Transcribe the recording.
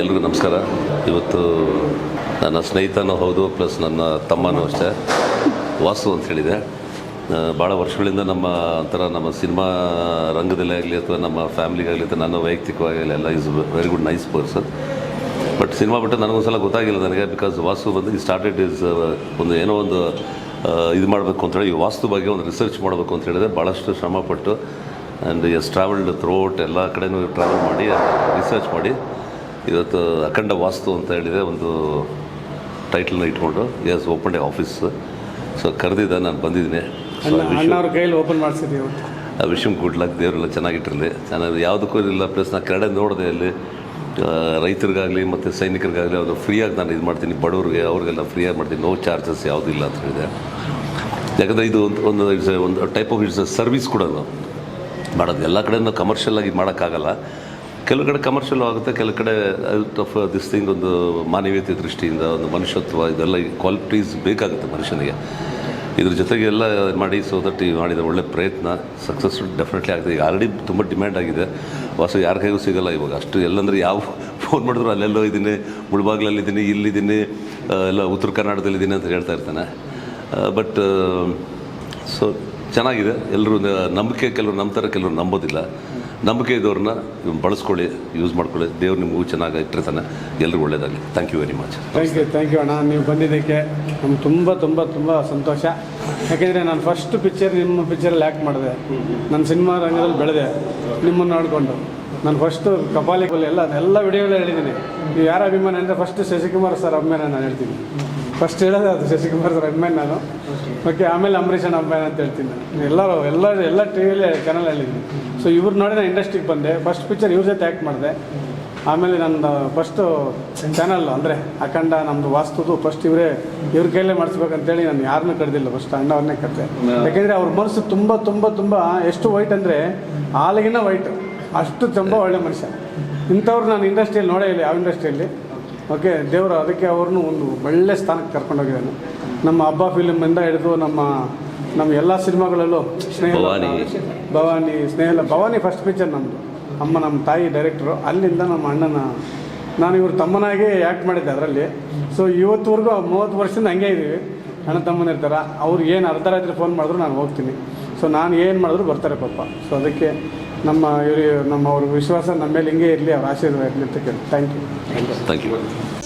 ಎಲ್ರಿಗೂ ನಮಸ್ಕಾರ. ಇವತ್ತು ನನ್ನ ಸ್ನೇಹಿತನೂ ಹೌದು, ಪ್ಲಸ್ ನನ್ನ ತಮ್ಮನೂ ಅಷ್ಟೇ. ವಾಸು ಅಂತ ಹೇಳಿದೆ. ಭಾಳ ವರ್ಷಗಳಿಂದ ನಮ್ಮ ಒಂಥರ ನಮ್ಮ ಸಿನಿಮಾ ರಂಗದಲ್ಲೇ ಆಗಲಿ ಅಥವಾ ನಮ್ಮ ಫ್ಯಾಮಿಲಿಗಾಗಲಿ ಅಥವಾ ನನ್ನ ವೈಯಕ್ತಿಕವಾಗಲಿ ಎಲ್ಲ is very good nice person but cinema ಬಿಟ್ಟು ನನಗೊಂದ್ಸಲ ಗೊತ್ತಾಗಿಲ್ಲ ನನಗೆ ಬಿಕಾಸ್ ವಾಸು ಬಂದು ಈ ಸ್ಟಾರ್ಟೆಡ್ ಇಸ್ ಒಂದು ಏನೋ ಒಂದು ಇದು ಮಾಡಬೇಕು ಅಂತೇಳಿ ಈ ವಾಸ್ತು ಬಗ್ಗೆ ಒಂದು ರಿಸರ್ಚ್ ಮಾಡಬೇಕು ಅಂತ ಹೇಳಿದ್ರೆ ಭಾಳಷ್ಟು ಶ್ರಮಪಟ್ಟು ಆ್ಯಂಡ್ ಎಸ್ ಟ್ರಾವೆಲ್ಡ್ ಥ್ರೋಟ್ ಎಲ್ಲ ಕಡೆನೂ ಟ್ರಾವೆಲ್ ಮಾಡಿ ರಿಸರ್ಚ್ ಮಾಡಿ ಇವತ್ತು ಅಖಂಡ ವಾಸ್ತು ಅಂತ ಹೇಳಿದೆ ಒಂದು ಟೈಟಲ್ನ ಇಟ್ಕೊಂಡು. Yes open day office so ಕರೆದಿದ್ದ ನಾನು ಬಂದಿದ್ದೀನಿ ಕೈಯಲ್ಲಿ ಓಪನ್ ಮಾಡಿಸಿದ್ದೀವಿ ಆ ವಿಷಮ್ ಗುಡ್ ಲಕ್ ದೇವರೆಲ್ಲ ಚೆನ್ನಾಗಿಟ್ಟಿರಲಿ. ನಾನು ಯಾವುದಕ್ಕೂ ಇಲ್ಲ ಪ್ಲಸ್ ನಾನು ಕೆರಡೆ ನೋಡಿದೆ ಅಲ್ಲಿ. ರೈತರಿಗಾಗಲಿ ಮತ್ತು ಸೈನಿಕರಿಗಾಗಲಿ ಅವರು ಫ್ರೀಯಾಗಿ ನಾನು ಇದು ಮಾಡ್ತೀನಿ. ಬಡವ್ರಿಗೆ ಅವ್ರಿಗೆಲ್ಲ ಫ್ರೀಯಾಗಿ ಮಾಡ್ತೀನಿ. ನೋ ಚಾರ್ಜಸ್ ಯಾವುದೂ ಇಲ್ಲ ಅಂತ ಹೇಳಿದೆ. ಯಾಕಂದರೆ ಇದು ಒಂದು ಒಂದು ಇಟ್ಸ್ ಒಂದು ಟೈಪ್ ಆಫ್ ಇಟ್ಸ್ ಸರ್ವಿಸ್ ಕೂಡ ಮಾಡೋದು ಎಲ್ಲ ಕಡೆಯೂ ಕಮರ್ಷಿಯಲ್ ಆಗಿ ಮಾಡೋಕ್ಕಾಗಲ್ಲ. ಕೆಲವು ಕಡೆ ಕಮರ್ಷಿಯಲ್ ಆಗುತ್ತೆ, ಕೆಲವು ಕಡೆ ಔಟ್ ಆಫ್ ದಿಸ್ ಥಿಂಗ್ ಒಂದು ಮಾನವೀಯತೆ ದೃಷ್ಟಿಯಿಂದ ಒಂದು ಮನುಷ್ಯತ್ವ, ಇದೆಲ್ಲ ಕ್ವಾಲಿಟೀಸ್ ಬೇಕಾಗುತ್ತೆ ಮನುಷ್ಯನಿಗೆ. ಇದ್ರ ಜೊತೆಗೆ ಎಲ್ಲ ಮಾಡಿ ಸೊ ದಟ್ ಈ ಮಾಡಿದ ಒಳ್ಳೆ ಪ್ರಯತ್ನ ಸಕ್ಸಸ್ಫುಲ್ ಡೆಫಿನೆಟ್ಲಿ ಆಗುತ್ತೆ ಈಗ ಆಲ್ರೆಡಿ ತುಂಬ ಡಿಮ್ಯಾಂಡ್ ಆಗಿದೆ. ವಾಸ ಯಾರ ಕೈಗೂ ಸಿಗಲ್ಲ ಇವಾಗ. ಅಷ್ಟು ಎಲ್ಲಂದ್ರೆ ಯಾವ ಫೋನ್ ಮಾಡಿದ್ರು ಅಲ್ಲೆಲ್ಲೋ ಇದ್ದೀನಿ, ಮುಳಬಾಗ್ಲಲ್ಲಿದ್ದೀನಿ, ಇಲ್ಲಿದ್ದೀನಿ ಎಲ್ಲ ಉತ್ತರ ಕರ್ನಾಟಕದಲ್ಲಿದ್ದೀನಿ ಅಂತ ಹೇಳ್ತಾ ಇರ್ತಾನೆ. ಬಟ್ ಸೊ ಚೆನ್ನಾಗಿದೆ. ಎಲ್ಲರೂ ನಂಬಿಕೆ ಕೆಲವರು ನಂಬ್ತಾರೆ, ಕೆಲವರು ನಂಬೋದಿಲ್ಲ. ನಂಬಿಕೆ ಇದ್ದವ್ರನ್ನ ಬಳಸ್ಕೊಳ್ಳಿ ಯೂಸ್ ಮಾಡ್ಕೊಳ್ಳಿ. ದೇವ್ರು ನಿಮಗೂ ಚೆನ್ನಾಗಿ ಇಟ್ಟಿರ್ತಾನೆ. ಎಲ್ಲರೂ ಒಳ್ಳೇದಾಗಲಿ. Thank you very much thank you thank you ಅಣ್ಣ. ನೀವು ಬಂದಿದ್ದಕ್ಕೆ ನಮ್ಗೆ ತುಂಬ ತುಂಬ ತುಂಬ ಸಂತೋಷ. ಯಾಕೆಂದರೆ ನಾನು ಫಸ್ಟ್ ಪಿಕ್ಚರ್ ನಿಮ್ಮ ಪಿಕ್ಚರಲ್ಲಿ ಆ್ಯಕ್ಟ್ ಮಾಡಿದೆ. ನನ್ನ ಸಿನಿಮಾ ರಂಗದಲ್ಲಿ ಬೆಳೆದೆ. ನಿಮ್ಮನ್ನು ನೋಡಿಕೊಂಡು. ನಾನು ಫಸ್ಟು ಕಪಾಲಿ ಎಲ್ಲ ಎಲ್ಲ ವಿಡಿಯೋಗಳು ಹೇಳಿದ್ದೀನಿ. ನೀವು ಯಾರ ಅಭಿಮಾನಿ ಅಂದರೆ ಫಸ್ಟ್ ಶಶಿಕುಮಾರ್ ಸರ್ ಅಭಿಮಾನ ನಾನು ಹೇಳ್ತೀನಿ. ಫಸ್ಟ್ ಹೇಳೋದೇ ಅದು ಶಶಿಕುಮಾರ್ ಸರ್ ಅಭಿಮಾನಿ ನಾನು. ಓಕೆ ಆಮೇಲೆ ಅಂಬರೀಷ್ ಅಣ್ಣ ಅಭಿಮಾನಿ ಅಂತ ಹೇಳ್ತೀನಿ ನಾನು. ಎಲ್ಲರೂ ಎಲ್ಲ ಎಲ್ಲ ಟಿ ವಿಲಿ ಚಾನಲ್ ಹೇಳಿದ್ದೀನಿ ಸೊ ಇವ್ರು ನೋಡಿ ನಾನು ಇಂಡಸ್ಟ್ರಿಗೆ ಬಂದೆ. ಫಸ್ಟ್ ಪಿಕ್ಚರ್ ಇವ್ರ ಜೊತೆ ಆ್ಯಕ್ಟ್ ಮಾಡಿದೆ. ಆಮೇಲೆ ನನ್ನ ಫಸ್ಟು ಚಾನಲ್ ಅಂದರೆ ಅಖಂಡ ನಮ್ಮದು ವಾಸ್ತುದು ಫಸ್ಟ್ ಇವರೇ ಇವ್ರ ಕೈಲೇ ಮಾಡಿಸ್ಬೇಕಂತೇಳಿ ನಾನು ಯಾರನ್ನೂ ಕರೆದಿಲ್ಲ ಫಸ್ಟ್ ಅಣ್ಣವ್ರನ್ನೇ ಕರೆದೆ. ಯಾಕೆಂದರೆ ಅವ್ರ ಮನಸ್ಸು ತುಂಬ ತುಂಬ ತುಂಬ ಎಷ್ಟು ವೈಟ್ ಅಂದರೆ ಹಾಲಿಗಿನ ವೈಟ್ ಅಷ್ಟು ತುಂಬ ಒಳ್ಳೆ ಮನುಷ್ಯ. ಇಂಥವ್ರು ನಾನು ಇಂಡಸ್ಟ್ರಿಯಲ್ಲಿ ನೋಡೇ ಇಲ್ಲ ಯಾವ ಇಂಡಸ್ಟ್ರಿಯಲ್ಲಿ ಓಕೆ ದೇವರು ಅದಕ್ಕೆ ಅವ್ರನ್ನೂ ಒಂದು ಒಳ್ಳೆ ಸ್ಥಾನಕ್ಕೆ ಕರ್ಕೊಂಡೋಗಿದ್ದಾನೆ ನಮ್ಮ ಹಬ್ಬ ಫಿಲ್ಮಿಂದ ಹಿಡಿದು ನಮ್ಮ ನಮ್ಮ ಎಲ್ಲ ಸಿನಿಮಾಗಳಲ್ಲೂ ಸ್ನೇಹ ಭವಾನಿ. ಭವಾನಿ ಸ್ನೇಹ ಭವಾನಿ ಫಸ್ಟ್ ಪಿಕ್ಚರ್ ನಮ್ಮದು ಅಮ್ಮ ನಮ್ಮ ತಾಯಿ ಡೈರೆಕ್ಟ್ರು ಅಲ್ಲಿಂದ ನಮ್ಮ ಅಣ್ಣನ ನಾನು ಇವ್ರ ತಮ್ಮನಾಗೆ ಆ್ಯಕ್ಟ್ ಮಾಡಿದ್ದೆ ಅದರಲ್ಲಿ. ಸೊ ಇವತ್ತುವರೆಗೂ ಮೂವತ್ತು ವರ್ಷದಿಂದ ಹಂಗೆ ಇದ್ದೀವಿ ಅಣ್ಣ ತಮ್ಮನಿರ್ತಾರೆ. ಅವ್ರು ಏನು ಅರ್ಧ ರಾತ್ರಿ ಫೋನ್ ಮಾಡಿದ್ರು ನಾನು ಹೋಗ್ತೀನಿ. ಸೊ ನಾನು ಏನು ಮಾಡಿದ್ರು ಬರ್ತಾರೆ ಪಾಪ. ಸೊ ಅದಕ್ಕೆ ನಮ್ಮ ಇವ್ರಿಗೆ ನಮ್ಮ ಅವ್ರ ವಿಶ್ವಾಸ ನಮ್ಮ ಮೇಲೆ ಹಿಂಗೆ ಇರಲಿ, ಅವ್ರ ಆಶೀರ್ವಾದ ಇರಲಿ ಅಂತ ಕೇಳಿ ಥ್ಯಾಂಕ್ ಯು ಥ್ಯಾಂಕ್ ಯು